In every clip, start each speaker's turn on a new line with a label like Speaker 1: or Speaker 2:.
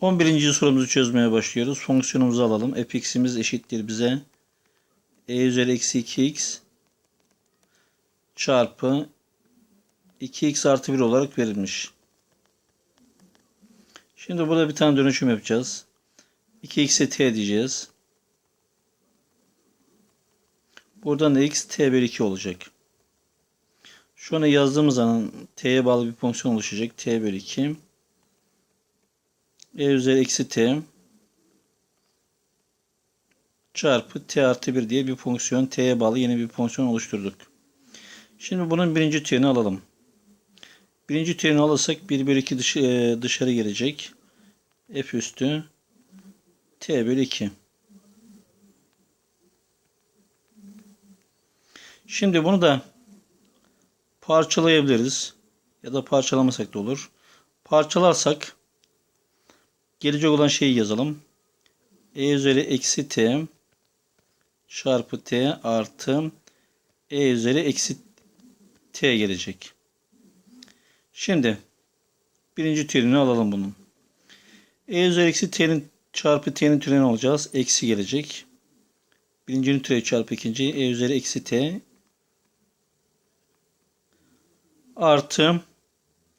Speaker 1: 11. sorumuzu çözmeye başlıyoruz. Fonksiyonumuzu alalım. fx'imiz eşittir bize e üzeri eksi 2x çarpı 2x artı 1 olarak verilmiş. Şimdi burada bir tane dönüşüm yapacağız. 2x'e t diyeceğiz. Buradan da x t bölü 2 olacak. Şu an yazdığımız zaman t'ye bağlı bir fonksiyon oluşacak. t bölü 2 e üzeri eksi t çarpı t artı 1 diye bir fonksiyon t'ye bağlı yeni bir fonksiyon oluşturduk. Şimdi bunun birinci türünü alalım. Birinci türünü alırsak 1 bölü 2 dış, e, dışarı gelecek. f üstü t bölü 2. Şimdi bunu da parçalayabiliriz. Ya da parçalamasak da olur. Parçalarsak gelecek olan şeyi yazalım. E üzeri eksi t çarpı t artı e üzeri eksi t gelecek. Şimdi birinci türünü alalım bunun. E üzeri eksi t'nin çarpı t'nin türeni alacağız. Eksi gelecek. Birincinin türevi çarpı ikinci e üzeri eksi t artı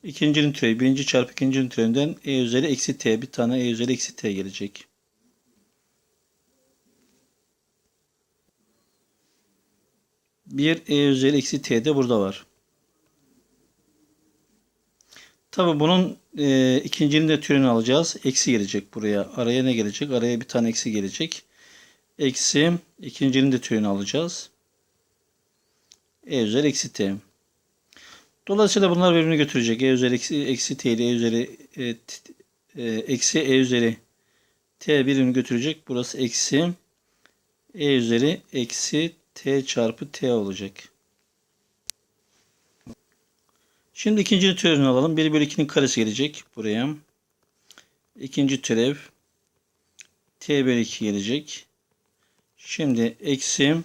Speaker 1: ikincinin türevi birinci çarpı ikincinin türevinden e üzeri eksi t bir tane e üzeri eksi t gelecek. Bir e üzeri eksi t de burada var. Tabi bunun e, ikincinin de türünü alacağız. Eksi gelecek buraya. Araya ne gelecek? Araya bir tane eksi gelecek. Eksi ikincinin de türünü alacağız. E üzeri eksi t. Dolayısıyla bunlar birbirini götürecek. E üzeri eksi, eksi t ile e üzeri e, t, e, eksi e üzeri t birbirini götürecek. Burası eksi e üzeri eksi t çarpı t olacak. Şimdi ikinci türevini alalım. 1 bölü 2'nin karesi gelecek buraya. İkinci türev t bölü 2 gelecek. Şimdi eksi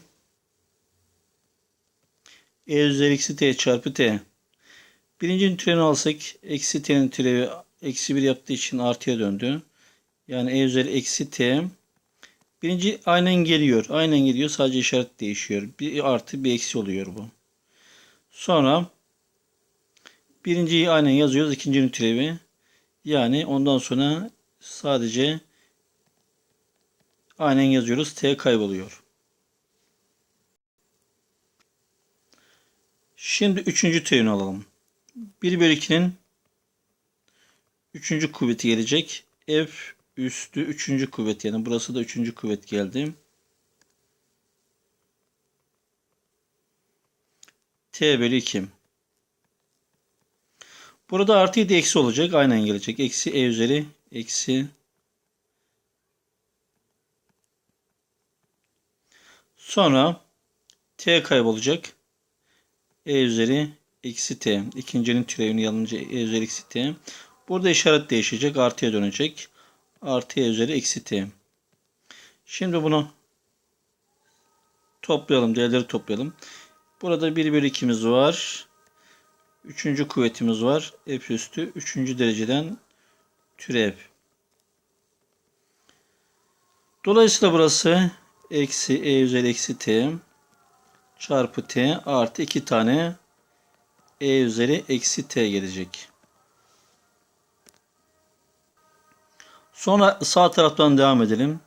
Speaker 1: e üzeri eksi t çarpı t. Birincinin türevini alsak eksi t'nin türevi eksi 1 yaptığı için artıya döndü. Yani e üzeri eksi t. Birinci aynen geliyor. Aynen geliyor. Sadece işaret değişiyor. Bir artı bir eksi oluyor bu. Sonra birinciyi aynen yazıyoruz. ikincinin türevi. Yani ondan sonra sadece aynen yazıyoruz. T kayboluyor. Şimdi üçüncü türevini alalım. 1 bölü 2'nin 3. kuvveti gelecek. F üstü 3. kuvvet yani burası da 3. kuvvet geldi. T bölü 2. Burada artı 7 eksi olacak. Aynen gelecek. Eksi E üzeri eksi Sonra T kaybolacak. E üzeri eksi t. İkincinin türevini yazınca e üzeri eksi t. Burada işaret değişecek. Artıya dönecek. Artı e üzeri eksi t. Şimdi bunu toplayalım. Değerleri toplayalım. Burada 1 bölü 2'miz var. Üçüncü kuvvetimiz var. F üstü. Üçüncü dereceden türev. Dolayısıyla burası eksi e üzeri eksi t çarpı t artı 2 tane e üzeri eksi t gelecek. Sonra sağ taraftan devam edelim.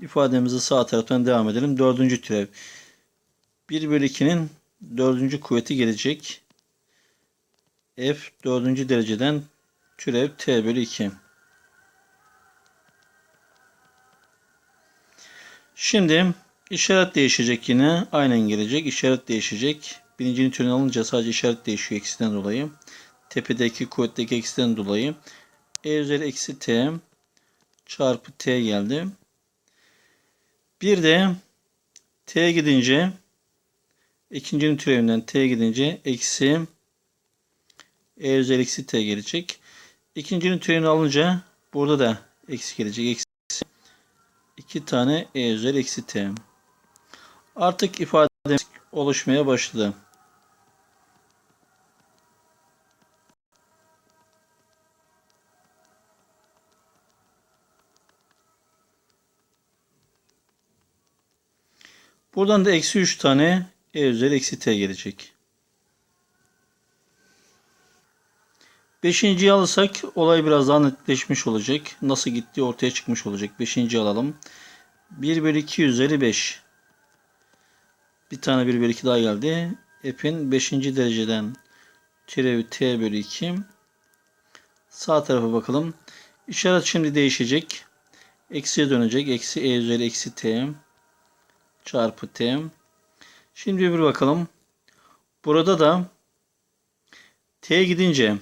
Speaker 1: İfademizi sağ taraftan devam edelim. Dördüncü türev. 1 bölü 2'nin dördüncü kuvveti gelecek. F dördüncü dereceden türev t bölü 2. Şimdi işaret değişecek yine. Aynen gelecek. İşaret değişecek. Birincinin türünü alınca sadece işaret değişiyor eksiden dolayı. Tepedeki kuvvetteki eksiden dolayı. E üzeri eksi t çarpı t geldi. Bir de t gidince ikincinin türevinden t gidince eksi e üzeri eksi t gelecek. İkincinin türevini alınca burada da eksi gelecek. Eksi 2 tane e üzeri eksi t. Artık ifade oluşmaya başladı. Buradan da eksi 3 tane e üzeri eksi t gelecek. Beşinciyi alırsak olay biraz daha netleşmiş olacak. Nasıl gittiği ortaya çıkmış olacak. Beşinciyi alalım. 1 bölü 2 üzeri 5. Bir tane 1 bölü 2 daha geldi. F'in 5. dereceden türevi t bölü 2. Sağ tarafa bakalım. İşaret şimdi değişecek. Eksiye dönecek. Eksi e üzeri eksi t çarpı t. Şimdi bir bakalım. Burada da t gidince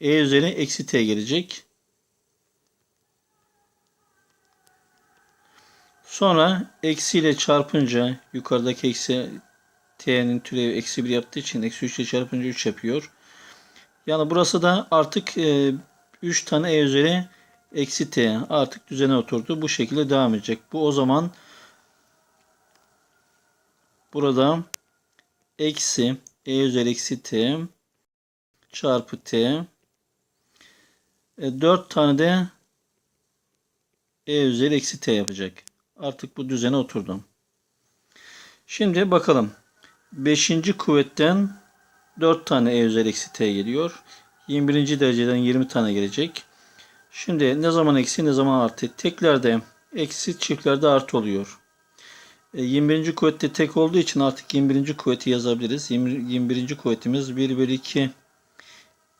Speaker 1: e üzeri eksi t gelecek. Sonra eksiyle çarpınca yukarıdaki eksi t'nin türevi eksi 1 yaptığı için eksi 3 ile çarpınca 3 yapıyor. Yani burası da artık e, 3 tane e üzeri eksi t artık düzene oturdu. Bu şekilde devam edecek. Bu o zaman burada eksi e üzeri eksi t çarpı t e, 4 tane de e üzeri eksi t yapacak. Artık bu düzene oturdu. Şimdi bakalım. 5. kuvvetten 4 tane e üzeri eksi t geliyor. 21. dereceden 20 tane gelecek. Şimdi ne zaman eksi ne zaman artı. Teklerde eksi çiftlerde artı oluyor. E, 21. kuvvette tek olduğu için artık 21. kuvveti yazabiliriz. 20, 21. kuvvetimiz 1 bölü 2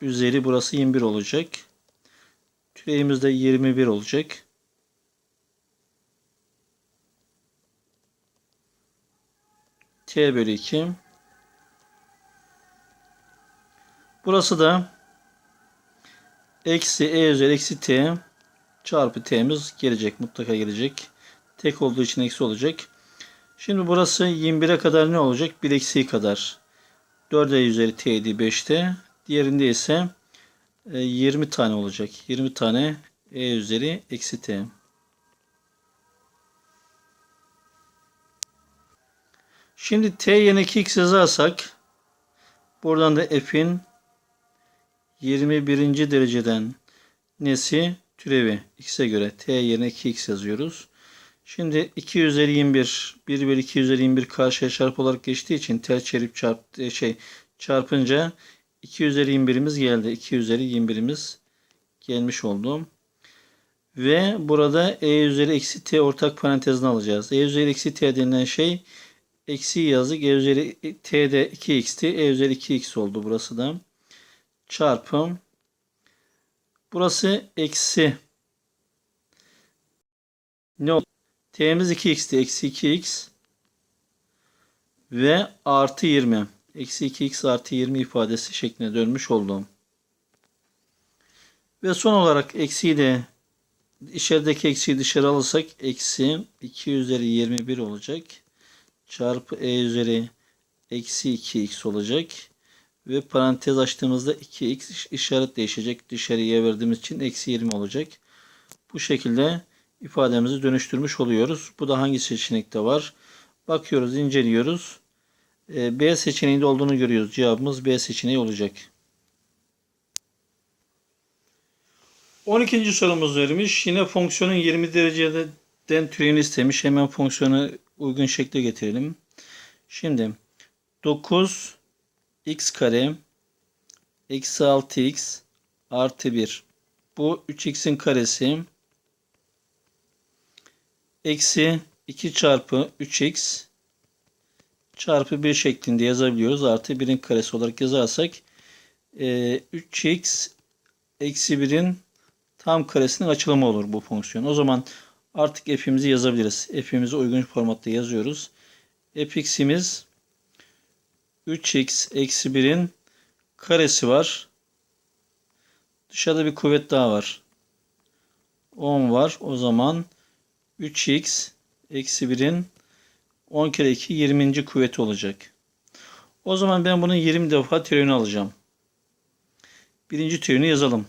Speaker 1: üzeri burası 21 olacak. Türeyimiz de 21 olacak. T bölü 2. Burası da eksi e üzeri eksi t çarpı t'miz gelecek. Mutlaka gelecek. Tek olduğu için eksi olacak. Şimdi burası 21'e kadar ne olacak? 1 eksiği kadar. 4e üzeri t'ydi 5'te. Diğerinde ise 20 e, tane olacak. 20 tane e üzeri eksi t. Şimdi t yerine 2x yazarsak buradan da f'in 21. dereceden nesi türevi x'e göre t yerine 2x yazıyoruz. Şimdi 2 üzeri 21 1 bölü 2 üzeri 21 karşıya çarpı olarak geçtiği için ters çevirip çarp, e, şey, çarpınca 2 üzeri 21'imiz geldi. 2 üzeri 21'imiz gelmiş oldu. Ve burada e üzeri eksi t ortak parantezini alacağız. E üzeri eksi t denilen şey eksi yazdık. E üzeri t'de 2x'ti. E üzeri 2x oldu burası da. Çarpım. Burası eksi. Ne oldu? T'miz 2x'ti. Eksi 2x. Ve artı 20. Eksi 2x artı 20 ifadesi şeklinde dönmüş oldum. Ve son olarak eksiyi de içerideki eksiyi dışarı alırsak eksi 2 üzeri 21 olacak çarpı e üzeri eksi 2x olacak. Ve parantez açtığımızda 2x işaret değişecek. Dışarıya verdiğimiz için eksi 20 olacak. Bu şekilde ifademizi dönüştürmüş oluyoruz. Bu da hangi seçenekte var? Bakıyoruz, inceliyoruz. E, B seçeneğinde olduğunu görüyoruz. Cevabımız B seçeneği olacak. 12. sorumuz vermiş. Yine fonksiyonun 20 dereceden türevini istemiş. Hemen fonksiyonu uygun şekle getirelim. Şimdi 9 x kare eksi 6x artı 1 bu 3x'in karesi eksi 2 çarpı 3x çarpı 1 şeklinde yazabiliyoruz. Artı 1'in karesi olarak yazarsak 3x e, eksi 1'in tam karesinin açılımı olur bu fonksiyon. O zaman Artık f'imizi yazabiliriz. F'imizi uygun formatta yazıyoruz. fx'imiz 3x eksi 1'in karesi var. Dışarıda bir kuvvet daha var. 10 var. O zaman 3x eksi 1'in 10 kere 2 20. kuvveti olacak. O zaman ben bunun 20 defa teorini alacağım. Birinci teorini yazalım.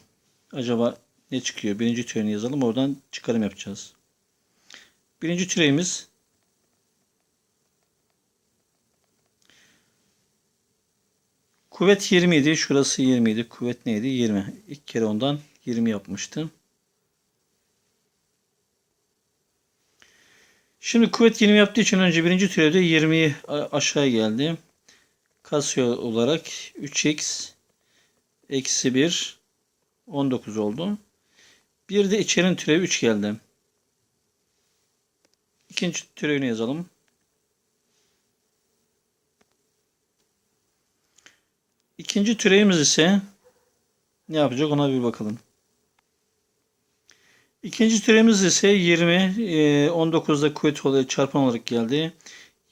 Speaker 1: Acaba ne çıkıyor? Birinci teorini yazalım. Oradan çıkarım yapacağız. Birinci türevimiz kuvvet 20 idi. Şurası 20 idi. Kuvvet neydi? 20. İlk kere ondan 20 yapmıştım. Şimdi kuvvet 20 yaptığı için önce birinci türevde 20'yi a- aşağı geldi. Kasıyor olarak 3x eksi 1 19 oldu. Bir de içerin türevi 3 geldi. İkinci türevini yazalım. İkinci türevimiz ise ne yapacak ona bir bakalım. İkinci türevimiz ise 20, e, 19'da kuvvet olarak çarpan olarak geldi.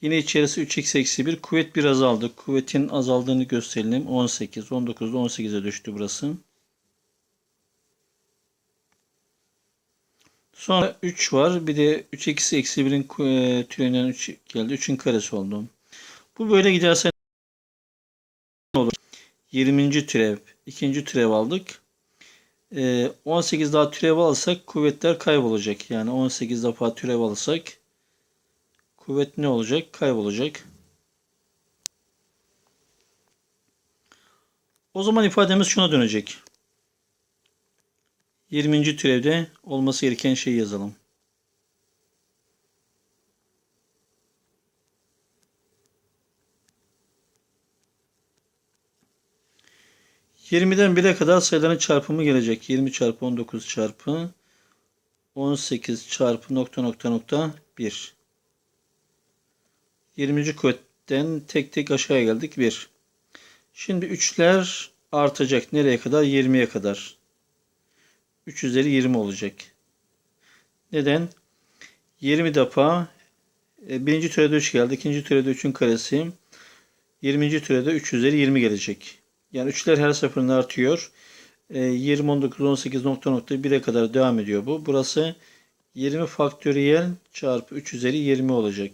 Speaker 1: Yine içerisi 3x eksi 1. Kuvvet bir azaldı. Kuvvetin azaldığını gösterelim. 18, 19'da 18'e düştü burası. Sonra 3 var. Bir de 3x eksi 1'in ku- e, türevinden 3 geldi. 3'ün karesi oldu. Bu böyle giderse olur? 20. türev. ikinci türev aldık. Ee, 18 daha türev alırsak kuvvetler kaybolacak. Yani 18 defa türev alırsak kuvvet ne olacak? Kaybolacak. O zaman ifademiz şuna dönecek. 20. türevde olması gereken şeyi yazalım. Yirmiden 1'e kadar sayıların çarpımı gelecek. 20 çarpı 19 çarpı 18 çarpı nokta nokta nokta 1. 20. kuvvetten tek tek aşağıya geldik. 1. Şimdi 3'ler artacak. Nereye kadar? 20'ye kadar. 3 üzeri 20 olacak. Neden? 20 defa e, birinci türede 3 geldi. ikinci türede 3'ün karesi. 20. türede 3 üzeri 20 gelecek. Yani 3'ler her seferinde artıyor. E, 20, 19, 18 nokta nokta 1'e kadar devam ediyor bu. Burası 20 faktöriyel çarpı 3 üzeri 20 olacak.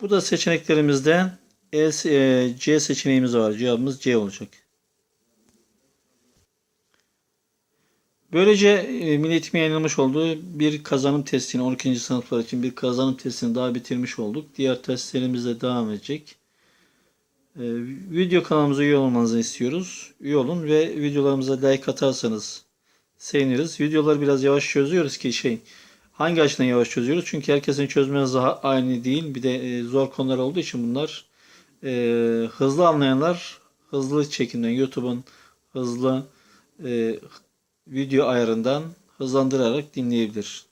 Speaker 1: Bu da seçeneklerimizde E, e, C seçeneğimiz var. Cevabımız C olacak. Böylece e, Milli yayınlanmış olduğu bir kazanım testini 12. sınıflar için bir kazanım testini daha bitirmiş olduk. Diğer testlerimiz de devam edecek. E, video kanalımıza üye olmanızı istiyoruz. Üye olun ve videolarımıza like atarsanız seviniriz. Videoları biraz yavaş çözüyoruz ki şey hangi açıdan yavaş çözüyoruz? Çünkü herkesin çözme hızı aynı değil. Bir de e, zor konular olduğu için bunlar e, hızlı anlayanlar hızlı çekimden YouTube'un hızlı e, video ayarından hızlandırarak dinleyebilir.